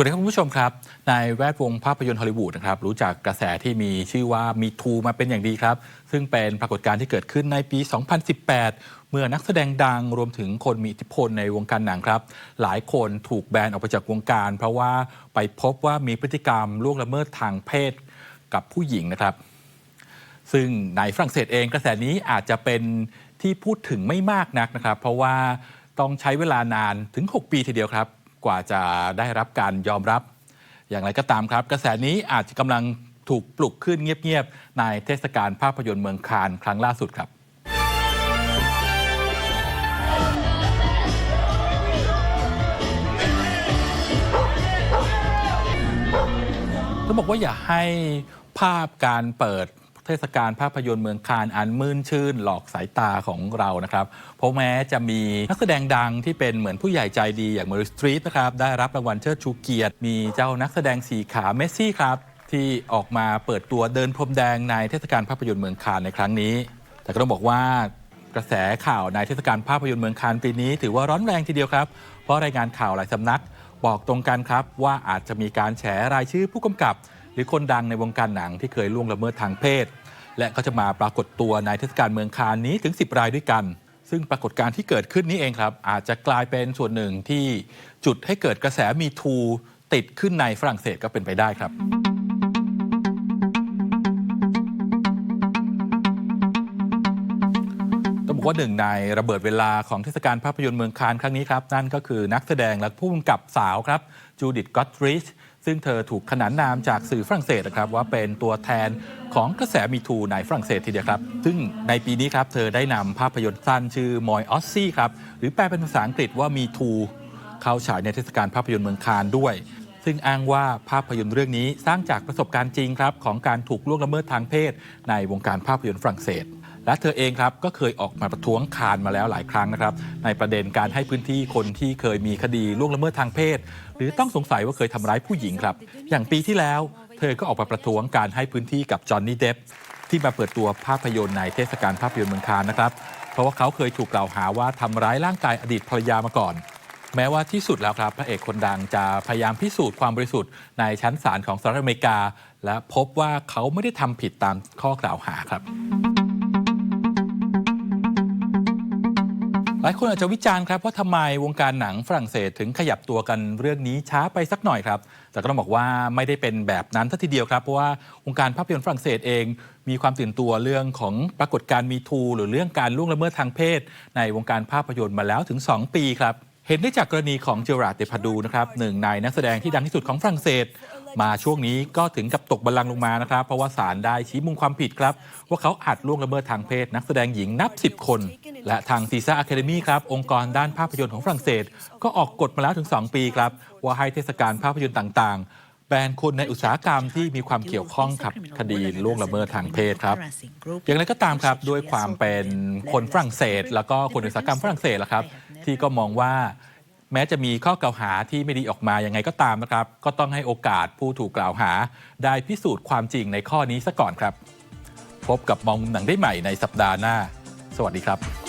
วัสดีครับคุณผู้ชมครับ ในแวดวงภาพยนตร์ฮอลลีวูดนะครับรู้จักกระแสที่มีชื่อว่ามีทูมาเป็นอย่างดีครับ ซึ่งเป็นปรากฏการณ์ที่เกิดขึ้นในปี 2018 เมื่อนักแสดงดังรวมถึงคนมีอิทธิพลในวงการหนังครับ หลายคนถูกแบนออกไปจากวงการ เพราะว่าไปพบว่ามีพฤติกรรมล่วงละเมิดทางเพศกับผู้หญิงนะครับ ซึ่งในฝรั่งเศสเองกระแสนี้อาจจะเป็นที่พูดถึงไม่มากนักนะครับ เพราะว่าต้องใช้เวลานานถึง 6 ปีทีเดียวครับ กว่าจะได้รับการยอมรับ อย่างไรก็ตามครับ กระแสนี้อาจจะกำลังถูกปลุกขึ้นเงียบๆในเทศกาลภาพยนตร์เมืองคานครั้งล่าสุดครับต้องบอกว่าอย่าให้ภาพการเปิด เทศกาลภาพยนตร์เมืองคานอันมื่นชื่น หลอกสายตาของเรานะครับ เพราะแม้จะมีนักแสดงดังที่เป็นเหมือนผู้ใหญ่ใจดีอย่างเมอร์สตรีทนะครับได้รับรางวัลเชิดชูเกียรติ มีเจ้านักแสดงสีขาเมสซี่ครับ ที่ออกมาเปิดตัวเดินพรมแดงในเทศกาลภาพยนตร์เมืองคานในครั้งนี้ แต่ก็ต้องบอกว่ากระแสข่าวในเทศกาลภาพยนตร์เมืองคานปีนี้ ถือว่าร้อนแรงทีเดียวครับ เพราะรายงานข่าวหลายสำนัก บอกตรงกันครับว่าอาจจะมีการแฉรายชื่อผู้กำกับ รือคนดังในวงการหนังที่เคยล่วงละเมิดทางเพศ และก็จะมาปรากฏตัวในเทศกาลเมืองคานนี้ถึง 10 รายด้วยกัน ซึ่งปรากฏการณ์ที่เกิดขึ้นนี้เองครับ อาจจะกลายเป็นส่วนหนึ่งที่จุดให้เกิดกระแสมีทูติดขึ้นในฝรั่งเศสก็เป็นไปได้ครับต้องบอกว่าหนึ่งในระเบิดเวลาของเทศกาลภาพยนตร์เมืองคานครั้งนี้ครับ นั่นก็คือนักแสดงและผู้กำกับสาวครับจูดิตก็ตริช ซึ่งเธอถูกขนานนามจากสื่อฝรั่งเศสนะครับว่าเป็นตัวแทนของกระแสมีทูในฝรั่งเศสทีเดียวครับ ซึ่งในปีนี้ครับเธอได้นำภาพยนตร์สั้นชื่อมอยออสซี่ครับหรือแปลเป็นภาษาอังกฤษว่ามีทูเข้าฉายในเทศกาลภาพยนตร์เมืองคานด้วย ซึ่งอ้างว่าภาพยนตร์เรื่องนี้สร้างจากประสบการณ์จริงครับของการถูกล่วงละเมิดทางเพศ ในวงการภาพยนตร์ฝรั่งเศส และเธอเองครับก็เคยออกมาประท้วงคานมาแล้วหลายครั้งนะครับ ในประเด็นการให้พื้นที่คนที่เคยมีคดีล่วงละเมิดทางเพศ หรือต้องสงสัยว่าเคยทำร้ายผู้หญิงครับ อย่างปีที่แล้ว เธอก็ออกมาประท้วงการให้พื้นที่กับจอห์นนี่เดฟที่มาเปิดตัวภาพยนตร์ในเทศกาลภาพยนตร์เมืองคานนะครับ เพราะว่าเขาเคยถูกกล่าวหาว่าทำร้ายร่างกายอดีตภรรยามาก่อน แม้ว่าที่สุดแล้วครับพระเอกคนดังจะพยายามพิสูจน์ความบริสุทธิ์ในชั้นศาลของสหรัฐอเมริกา และพบว่าเขาไม่ได้ทำผิดตามข้อกล่าวหาครับ หลายคนอาจจะวิจารณ์ครับว่าทำไมวงการหนังฝรั่งเศสถึงขยับตัวกันเรื่องนี้ช้าไปสักหน่อยครับ แต่ก็ต้องบอกว่าไม่ได้เป็นแบบนั้นทัทีเดียวครับ เพราะว่าวงการภาพยนตร์ฝรั่งเศสเอง มีความตื่นตัวเรื่องของปรากฏการณ์มีทู หรือเรื่องการล่วงละเมิดทางเพศ ในวงการภาพยนตร์มาแล้วถึง 2 ปีครับ เห็นได้จากกรณีของเจอราร์ดเดพาดูนะครับหนึ่งในนักแสดงที่ดังที่สุดของฝรั่งเศส มาช่วงนี้ก็ถึงกับตกบัลลังก์ลงมานะครับ เพราะว่าศาลได้ชี้มุมความผิดครับ ว่าเขาอาจล่วงละเมิดทางเพศ นักแสดงหญิงนับ 10 คน และทางซีซ่าอะคาเดมีครับองค์กรด้านภาพยนตร์ของฝรั่งเศส ก็ออกกฎมาแล้วถึง 2 ปีครับ ว่าให้เทศกาลภาพยนตร์ต่างๆแบนคนในอุตสาหกรรมที่มีความเกี่ยวข้องกับคดีล่วงละเมิดทางเพศครับ อย่างไรก็ตามครับด้วยความเป็นคนฝรั่งเศส แล้วก็คนอุตสาหกรรมฝรั่งเศสละครับ ที่ก็มองว่า แม้จะมีข้อกล่าวหาที่ไม่ดีออกมายังไงก็ตามนะครับ ก็ต้องให้โอกาสผู้ถูกกล่าวหา ได้พิสูจน์ความจริงในข้อนี้ซะก่อนครับ พบกับมองมุมหนังได้ใหม่ในสัปดาห์หน้า สวัสดีครับ